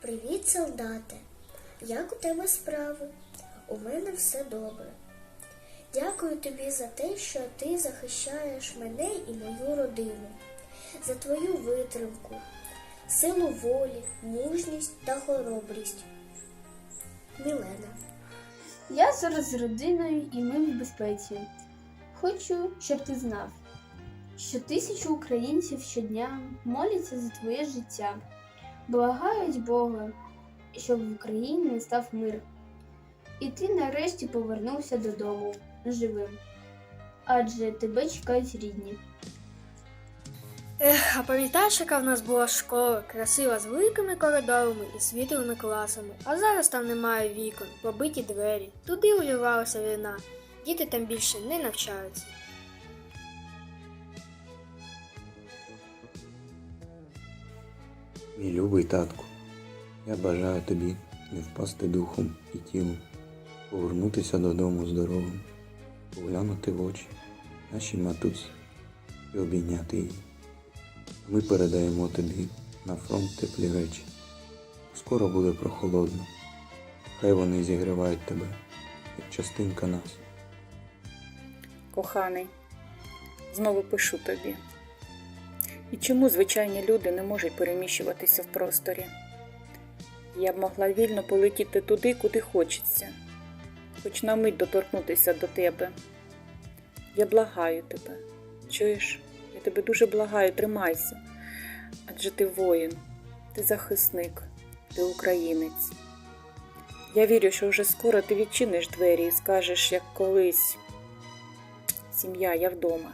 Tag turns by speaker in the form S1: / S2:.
S1: Привіт, солдате. Як у тебе справи? У мене все добре. Дякую тобі за те, що ти захищаєш мене і мою родину, за твою витримку, силу волі, мужність та хоробрість. Мілена.
S2: Я зараз з родиною і ми в безпеці. Хочу, щоб ти знав, що тисячі українців щодня моляться за твоє життя, благають Бога, щоб в Україні настав мир. І ти нарешті повернувся додому живим. Адже тебе чекають рідні.
S3: Ех, а пам'ятаєш, яка в нас була школа, красива з великими коридорами і світлими класами. А зараз там немає вікон, побиті двері. Туди увірвалася війна. Діти там більше не навчаються.
S4: Мій любий татку, я бажаю тобі не впасти духом і тілом, повернутися додому здоровим, поглянути в очі нашій матусі і обійняти її. Ми передаємо тобі на фронт теплі речі. Скоро буде прохолодно. Хай вони зігрівають тебе, як частинка нас.
S5: Коханий, знову пишу тобі. І чому звичайні люди не можуть переміщуватися в просторі? Я б могла вільно полетіти туди, куди хочеться, хоч на мить доторкнутися до тебе. Я благаю тебе. Чуєш? Я тебе дуже благаю, тримайся. Адже ти воїн, ти захисник, ти українець. Я вірю, що вже скоро ти відчиниш двері і скажеш, як колись. Сім'я, я вдома.